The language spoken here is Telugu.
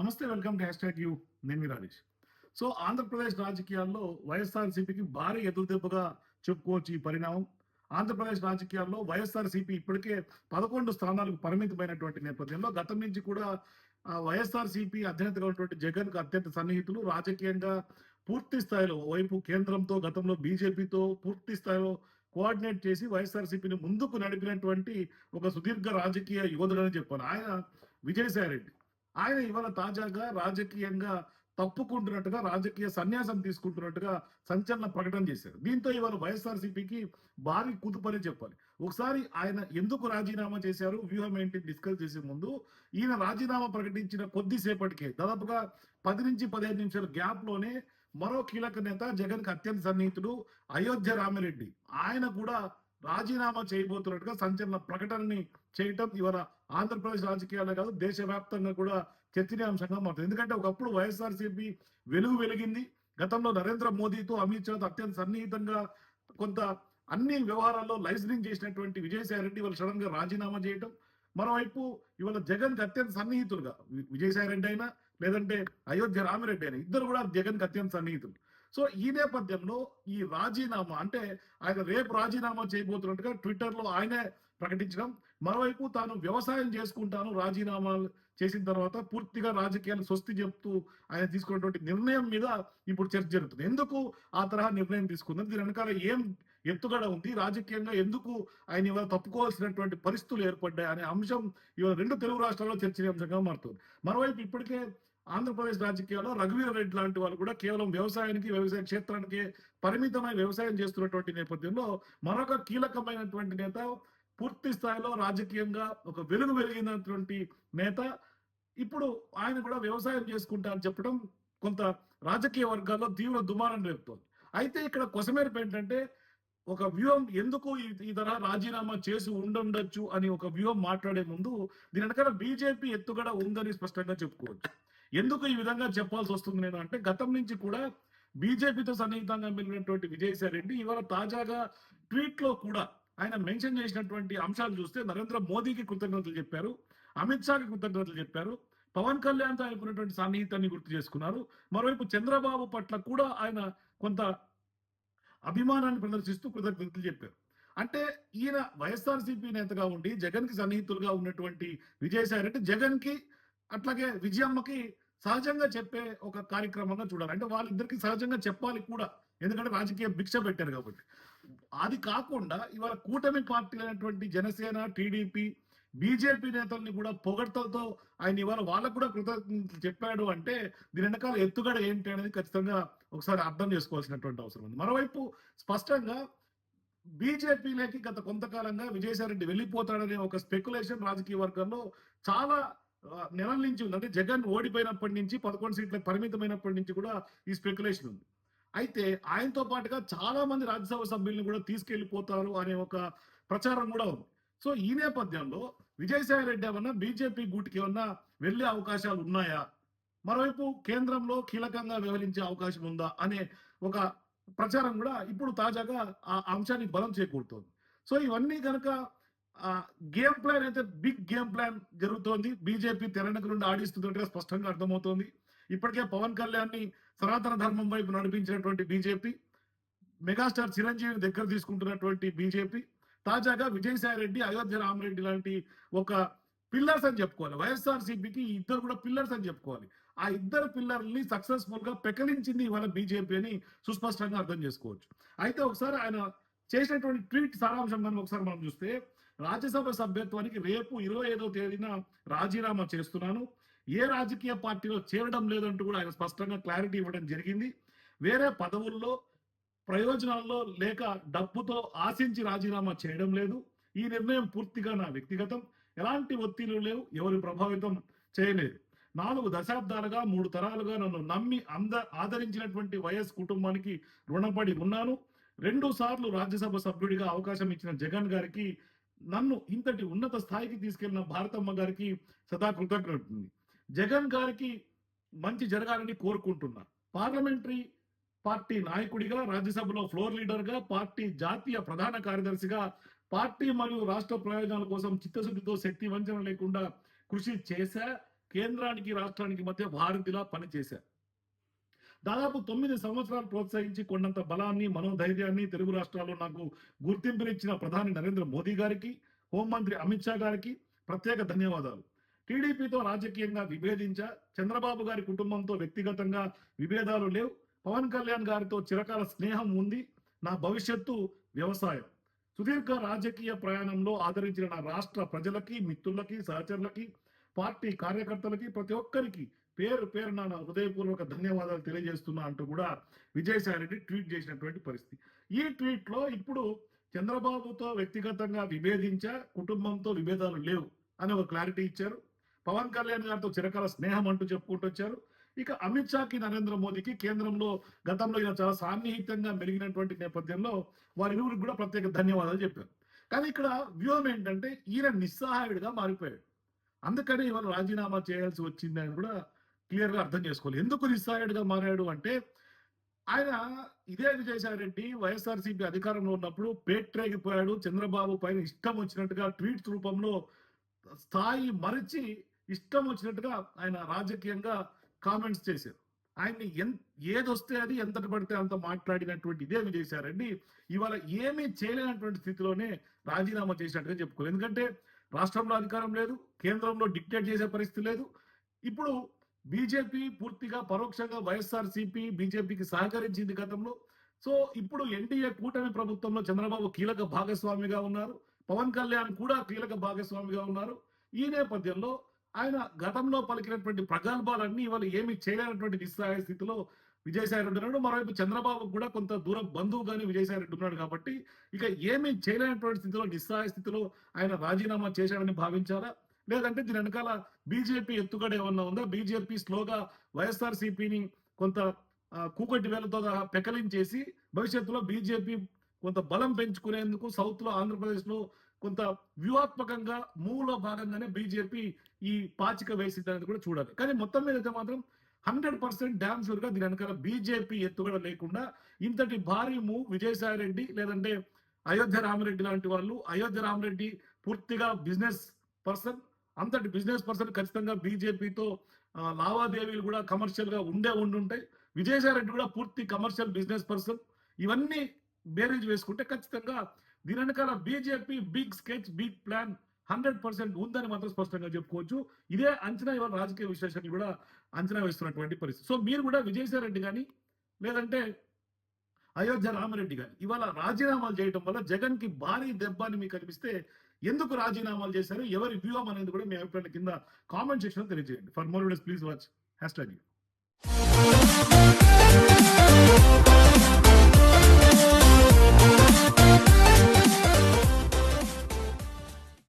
నమస్తే welcome to hashtag U. నేను రాజేష్. సో ఆంధ్రప్రదేశ్ రాజకీయాల్లో వైఎస్ఆర్సీపీకి భారీ ఎదురుదెబ్బగా చెప్పుకోవచ్చు ఈ పరిణామం. ఆంధ్రప్రదేశ్ రాజకీయాల్లో వైఎస్ఆర్సీపీ ఇప్పటికే పదకొండు స్థానాలకు పరిమితమైనటువంటి నేపథ్యంలో గతం నుంచి కూడా వైఎస్ఆర్సీపీ అధినేతగా ఉన్నటువంటి జగన్కు అత్యంత సన్నిహితులు రాజకీయంగా పూర్తి స్థాయిలో వైపు కేంద్రంతో గతంలో బీజేపీతో పూర్తి స్థాయిలో కోఆర్డినేట్ చేసి వైఎస్ఆర్సీపీని ముందుకు నడిపినటువంటి ఒక సుదీర్ఘ రాజకీయ యోధుడని చెప్పాను ఆయన విజయసాయి రెడ్డి. ఆయన ఇవాళ తాజాగా రాజకీయంగా తప్పుకుంటున్నట్టుగా రాజకీయ సన్యాసం తీసుకుంటున్నట్టుగా సంచలన ప్రకటన చేశారు. దీంతో ఇవాళ వైఎస్ఆర్సీపీకి భారీ కుదుపని చెప్పాలి. ఒకసారి ఆయన ఎందుకు రాజీనామా చేశారు? వ్యూహం ఏంటి? డిస్కస్ చేసే ముందు ఈయన రాజీనామా ప్రకటించిన కొద్దిసేపటికే దాదాపుగా పది నుంచి పదిహేను నిమిషాల గ్యాప్లోనే మరో కీలక నేత జగన్కి అత్యంత సన్నిహితుడు అయోధ్య రామిరెడ్డి. ఆయన కూడా రాజీనామా చేయబోతున్నట్టుగా సంచలన ప్రకటనని చేయటం ఇవాళ ఆంధ్రప్రదేశ్ రాజకీయాలే కాదు దేశవ్యాప్తంగా కూడా చర్చనీయాంశంగా మారుతుంది. ఎందుకంటే ఒకప్పుడు వైఎస్ఆర్సీపీ వెలుగు వెలిగింది. గతంలో నరేంద్ర మోదీతో అమిత్ షాతో అత్యంత సన్నిహితంగా కొంత అన్ని వ్యవహారాల్లో లైసెన్సింగ్ చేసినటువంటి విజయసాయి రెడ్డి వాళ్ళు సడన్గా రాజీనామా చేయటం. మరోవైపు ఇవాళ జగన్కి అత్యంత సన్నిహితులుగా విజయసాయి రెడ్డి అయినా లేదంటే అయోధ్య రామిరెడ్డి అయినా ఇద్దరు కూడా జగన్కి అత్యంత సన్నిహితులు. సో ఈ నేపథ్యంలో ఈ రాజీనామా అంటే ఆయన రేపు రాజీనామా చేయబోతున్నట్టుగా ట్విట్టర్లో ఆయనే ప్రకటించడం. మరోవైపు తాను వ్యవసాయం చేసుకుంటాను రాజీనామా చేసిన తర్వాత పూర్తిగా రాజకీయాలు స్వస్తి చెప్తూ ఆయన తీసుకున్నటువంటి నిర్ణయం మీద ఇప్పుడు చర్చ జరుగుతుంది. ఎందుకు ఆ తరహా నిర్ణయం తీసుకుంది? దీని వెనకాల ఏం ఎత్తుగడ ఉంది? రాజకీయంగా ఎందుకు ఆయన ఇవాళ తప్పుకోవాల్సినటువంటి పరిస్థితులు ఏర్పడ్డాయి? అనే అంశం ఇవాళ రెండు తెలుగు రాష్ట్రాల్లో చర్చనీయాంశంగా మారుతుంది. మరోవైపు ఇప్పటికే ఆంధ్రప్రదేశ్ రాజకీయాల్లో రఘువీర రెడ్డి లాంటి వాళ్ళు కూడా కేవలం వ్యవసాయానికి వ్యవసాయ క్షేత్రానికి పరిమితమైన వ్యవసాయం చేస్తున్నటువంటి నేపథ్యంలో మరొక కీలకమైనటువంటి నేత పూర్తి స్థాయిలో రాజకీయంగా ఒక వెలుగు వెలిగినటువంటి నేత. ఇప్పుడు ఆయన కూడా వ్యవసాయం చేసుకుంటా అని చెప్పడం కొంత రాజకీయ వర్గాల్లో తీవ్ర దుమారం రేపుతోంది. అయితే ఇక్కడ కొసమేరపు ఏంటంటే ఒక వ్యూహం ఎందుకు ఈ- తరహా రాజీనామా చేసి ఉండొచ్చు అని ఒక వ్యూహం మాట్లాడే ముందు దీని వెనకాల బీజేపీ ఎత్తుగడ ఉందని స్పష్టంగా చెప్పుకోవచ్చు. ఎందుకు ఈ విధంగా చెప్పాల్సి వస్తుంది నేను అంటే గతం నుంచి కూడా బీజేపీతో సన్నిహితంగా మిగిలినటువంటి విజయసాయి రెడ్డి ఇవాళ తాజాగా ట్వీట్లో కూడా ఆయన మెన్షన్ చేసినటువంటి అంశాలు చూస్తే నరేంద్ర మోదీకి కృతజ్ఞతలు చెప్పారు అమిత్ షాకి కృతజ్ఞతలు చెప్పారు పవన్ కళ్యాణ్తో ఆయనకున్నటువంటి సన్నిహితాన్ని గుర్తు చేసుకున్నారు. మరోవైపు చంద్రబాబు పట్ల కూడా ఆయన కొంత అభిమానాన్ని ప్రదర్శిస్తూ కృతజ్ఞతలు చెప్పారు. అంటే ఈయన వైఎస్ఆర్సీపీ నేతగా ఉండి జగన్కి సన్నిహితులుగా ఉన్నటువంటి విజయసాయి రెడ్డి జగన్కి అట్లాగే విజయమ్మకి సహజంగా చెప్పే ఒక కార్యక్రమంగా చూడాలి. అంటే వాళ్ళిద్దరికి సహజంగా చెప్పాలి కూడా. ఎందుకంటే రాజకీయ భిక్ష పెట్టారు కాబట్టి. అది కాకుండా ఇవాళ కూటమి పార్టీ అయినటువంటి జనసేన టీడీపీ బీజేపీ నేతల్ని కూడా పొగడ్తలతో ఆయన ఇవాళ వాళ్ళకు కూడా కృతజ్ఞతలు చెప్పాడు అంటే దీని వెనకాల ఎత్తుగడ ఏంటి అనేది ఖచ్చితంగా ఒకసారి అర్థం చేసుకోవాల్సినటువంటి అవసరం ఉంది. మరోవైపు స్పష్టంగా బీజేపీలోకి గత కొంతకాలంగా విజయసాయి రెడ్డి వెళ్ళిపోతాడనే ఒక స్పెక్యులేషన్ రాజకీయ వర్గంలో చాలా నెలల నుంచి ఉంది. అంటే జగన్ ఓడిపోయినప్పటి నుంచి పదకొండు సీట్లకు పరిమితమైనప్పటి నుంచి కూడా ఈ స్పెక్యులేషన్ ఉంది. అయితే ఆయనతో పాటుగా చాలా మంది రాజ్యసభ సభ్యులను కూడా తీసుకెళ్ళిపోతారు అనే ఒక ప్రచారం కూడా ఉంది. సో ఈ నేపథ్యంలో విజయసాయి రెడ్డి ఏమన్నా బీజేపీ గూటికి ఏమన్నా వెళ్ళే అవకాశాలు ఉన్నాయా? మరోవైపు కేంద్రంలో కీలకంగా వ్యవహరించే అవకాశం ఉందా అనే ఒక ప్రచారం కూడా ఇప్పుడు తాజాగా ఆ అంశానికి బలం చేకూరుతోంది. సో ఇవన్నీ కనుక గేమ్ ప్లాన్ అయితే బిగ్ గేమ్ ప్లాన్ జరుగుతోంది. బీజేపీ తెరనక నుండి ఆడిస్తుంటే స్పష్టంగా అర్థమవుతోంది. ఇప్పటికే పవన్ కళ్యాణ్ని సనాతన ధర్మం వైపు నడిపించినటువంటి బీజేపీ మెగాస్టార్ చిరంజీవిని దగ్గర తీసుకుంటున్నటువంటి బీజేపీ తాజాగా విజయసాయి రెడ్డి అయోధ్య రామరెడ్డి లాంటి ఒక పిల్లర్స్ అని చెప్పుకోవాలి. వైఎస్ఆర్ సిపికి ఇద్దరు కూడా పిల్లర్స్ అని చెప్పుకోవాలి. ఆ ఇద్దరు పిల్లర్ని సక్సెస్ఫుల్గా పెకలించింది ఇవాళ బీజేపీ అని సుస్పష్టంగా అర్థం చేసుకోవచ్చు. అయితే ఒకసారి ఆయన చేసినటువంటి ట్వీట్ సారాంశం కనుక ఒకసారి మనం చూస్తే రాజ్యసభ సభ్యత్వానికి రేపు ఇరవై ఐదో తేదీన రాజీనామా చేస్తున్నాను. ఏ రాజకీయ పార్టీలో చేరడం లేదంటూ కూడా ఆయన స్పష్టంగా క్లారిటీ ఇవ్వడం జరిగింది. వేరే పదవుల్లో ప్రయోజనాల్లో లేక డబ్బుతో ఆశించి రాజీనామా చేయడం లేదు. ఈ నిర్ణయం పూర్తిగా నా వ్యక్తిగతం. ఎలాంటి ఒత్తిళ్ళు లేవు ఎవరు ప్రభావితం చేయలేదు. నాలుగు దశాబ్దాలుగా మూడు తరాలుగా నన్ను నమ్మి అంద ఆదరించినటువంటి వైఎస్ కుటుంబానికి రుణపడి ఉన్నాను. రెండు సార్లు రాజ్యసభ సభ్యుడిగా అవకాశం ఇచ్చిన జగన్ గారికి నన్ను ఇంతటి ఉన్నత స్థాయికి తీసుకెళ్ళిన భారతమ్మ గారికి సదా కృతజ్ఞతుంది జగన్ గారికి మంచి జరగాలని కోరుకుంటున్నా. పార్లమెంటరీ పార్టీ నాయకుడిగా రాజ్యసభలో ఫ్లోర్ లీడర్గా పార్టీ జాతీయ ప్రధాన కార్యదర్శిగా పార్టీ మరియు రాష్ట్ర ప్రయోజనాల కోసం చిత్తశుద్ధితో శక్తి వంచన లేకుండా కృషి చేశా. కేంద్రానికి రాష్ట్రానికి మధ్య వారధిలా పనిచేశారు దాదాపు తొమ్మిది సంవత్సరాలు ప్రోత్సహించి కొండంత బలాన్ని మనోధైర్యాన్ని తెలుగు రాష్ట్రాల్లో నాకు గుర్తింపునిచ్చిన ప్రధాని నరేంద్ర మోదీ గారికి హోంమంత్రి అమిత్ షా గారికి ప్రత్యేక ధన్యవాదాలు. టీడీపీతో రాజకీయంగా విభేదించా చంద్రబాబు గారి కుటుంబంతో వ్యక్తిగతంగా విభేదాలు లేవు పవన్ కళ్యాణ్ గారితో చిరకాల స్నేహం ఉంది నా భవిష్యత్తు వ్యవసాయం. సుదీర్ఘ రాజకీయ ప్రయాణంలో ఆదరించిన నా రాష్ట్ర ప్రజలకి మిత్రులకి సహచరులకి పార్టీ కార్యకర్తలకి ప్రతి ఒక్కరికి పేరు పేరు నా హృదయపూర్వక ధన్యవాదాలు తెలియజేస్తున్నా అంటూ కూడా విజయసాయి రెడ్డి ట్వీట్ చేసినటువంటి పరిస్థితి. ఈ ట్వీట్లో ఇప్పుడు చంద్రబాబుతో వ్యక్తిగతంగా విభేదించా కుటుంబంతో విభేదాలు లేవు అని ఒక క్లారిటీ ఇచ్చారు. పవన్ కళ్యాణ్ గారితో చిరకాల స్నేహం అంటూ చెప్పుకుంటూ వచ్చారు. ఇక అమిత్ షాకి నరేంద్ర మోదీకి కేంద్రంలో గతంలో ఇలా చాలా సాన్నిహితంగా మెలిగినటువంటి నేపథ్యంలో వారిరువురికి కూడా ప్రత్యేక ధన్యవాదాలు చెప్పారు. కానీ ఇక్కడ వ్యూహం ఏంటంటే ఈయన నిస్సహాయుడిగా మారిపోయాడు. అందుకని ఇవాళ రాజీనామా చేయాల్సి వచ్చింది అని కూడా క్లియర్గా అర్థం చేసుకోవాలి. ఎందుకు గా మారాడు అంటే ఆయన ఇదే చేశారండి వైఎస్ఆర్సీపీ అధికారంలో ఉన్నప్పుడు పేట్రేగిపోయాడు. చంద్రబాబు పైన ఇష్టం వచ్చినట్టుగా ట్వీట్ రూపంలో స్థాయి మరిచి ఇష్టం వచ్చినట్టుగా ఆయన రాజకీయంగా కామెంట్స్ చేశారు. ఆయన్ని ఎన్ ఏదొస్తే అది ఎంతటి పడితే అంత మాట్లాడినటువంటి ఇదే చేశారండి. ఇవాళ ఏమీ చేయలేనటువంటి స్థితిలోనే రాజీనామా చేసినట్టుగా చెప్పుకోవాలి. ఎందుకంటే రాష్ట్రంలో అధికారం లేదు కేంద్రంలో డిక్టేట్ చేసే పరిస్థితి లేదు. ఇప్పుడు బీజేపీ పూర్తిగా పరోక్షంగా వైఎస్ఆర్ సిపి బీజేపీకి సహకరించింది గతంలో. సో ఇప్పుడు ఎన్డీఏ కూటమి ప్రభుత్వంలో చంద్రబాబు కీలక భాగస్వామిగా ఉన్నారు. పవన్ కళ్యాణ్ కూడా కీలక భాగస్వామిగా ఉన్నారు. ఈ నేపథ్యంలో ఆయన గతంలో పలికినటువంటి ప్రగల్భాలన్నీ ఇవాళ ఏమి చేయలేనటువంటి నిస్సహాయ స్థితిలో విజయసాయి రెడ్డి ఉన్నాడు. మరోవైపు చంద్రబాబు కూడా కొంత దూరం బంధువుగానే విజయసాయి రెడ్డి ఉన్నాడు కాబట్టి ఇక ఏమీ చేయలేనటువంటి స్థితిలో నిస్సహాయ స్థితిలో ఆయన రాజీనామా చేశాడని భావించారా లేదంటే దీని వెనకాల బీజేపీ ఎత్తుగడ ఏమన్నా ఉందా? బీజేపీ స్లోగా వైఎస్ఆర్ సిపిని కొంత కూకటి వేలతో పెకలించేసి భవిష్యత్తులో బీజేపీ కొంత బలం పెంచుకునేందుకు సౌత్లో ఆంధ్రప్రదేశ్లో కొంత వ్యూహాత్మకంగా మూవ్లో భాగంగానే బీజేపీ ఈ పాచిక వేసింది అనేది కూడా చూడాలి. కానీ మొత్తం మీద అయితే మాత్రం హండ్రెడ్ పర్సెంట్ డ్యామ్ షూర్గా దీని వెనకాల బీజేపీ ఎత్తుగడ లేకుండా ఇంతటి భారీ మూవ్ విజయసాయి రెడ్డి లేదంటే అయోధ్య రామరెడ్డి లాంటి వాళ్ళు అయోధ్య రామరెడ్డి పూర్తిగా బిజినెస్ పర్సన్ అంతటి బిజినెస్ పర్సన్ ఖచ్చితంగా బీజేపీతో లావాదేవీలు కూడా కమర్షియల్గా ఉండే ఉండుంటాయి. విజయసాయిరెడ్డి కూడా పూర్తి కమర్షియల్ బిజినెస్ పర్సన్. ఇవన్నీ బేరేజ్ వేసుకుంటే ఖచ్చితంగా దీని వెనకాల BJP big sketch big plan hundred percent ఉందని మాత్రం స్పష్టంగా చెప్పుకోవచ్చు. ఇదే అంచనా ఇవాళ రాజకీయ విశ్లేషణ కూడా అంచనా వేస్తున్నటువంటి పరిస్థితి. సో మీరు కూడా విజయసాయిరెడ్డి కానీ లేదంటే అయోధ్య రామరెడ్డి గారు ఇవాళ రాజీనామాలు చేయడం వల్ల జగన్కి భారీ దెబ్బ అని మీకు అనిపిస్తే ఎందుకు రాజీనామాలు చేశారు? ఎవరి వ్యూహం అనేది కూడా మీ అభిప్రాయం కింద కామెంట్ సెక్షన్ తెలియజేయండి. For more videos please watch hashtag